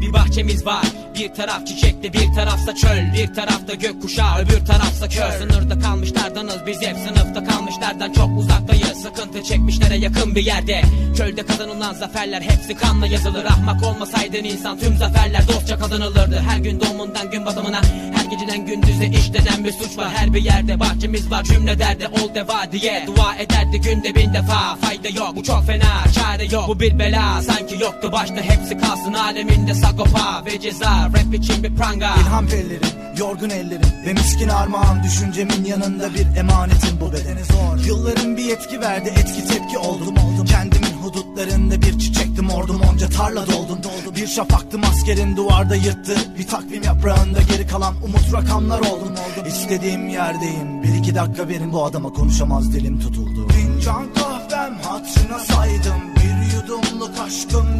Bir bahçemiz var. Bir taraf çiçekli bir tarafsa çöl. Bir tarafta gökkuşağı öbür tarafsa kör. Sınırda kalmışlardanız biz hep. Sınıfta kalmışlardan çok uzaktayız. Sıkıntı çekmişlere yakın bir yerde. Çölde kazanılan zaferler hepsi kanla yazılır. Ahmak olmasaydın insan tüm zaferler dostça kazanılırdı Her gün doğumundan gün batımına Her geceden gündüze işlenen bir suç var Her bir yerde bahçemiz var cümle derdi ol deva diye. Dua ederdi günde bin defa Fayda yok bu çok fena çare yok Bu bir bela sanki yoktu başta hepsi kalsın aleminde sagopa ve ceza. Rap için bir pranga. İlham ellerim, yorgun ellerim Ve miskin armağan düşüncemin yanında bir emanetim bu bedene zor. Yılların bir etki verdi etki tepki oldum oldum. Kendimin hudutlarında bir çiçektim ordum onca tarla doldum doldum Bir şafaktım askerin duvarda yırttı. Bir takvim yaprağında geri kalan umut rakamlar oldum İstediğim yerdeyim. Bir iki dakika verin bu adama konuşamaz dilim tutuldu. Fincan kahvem hatırına saydım. Bir yudumluk aşkım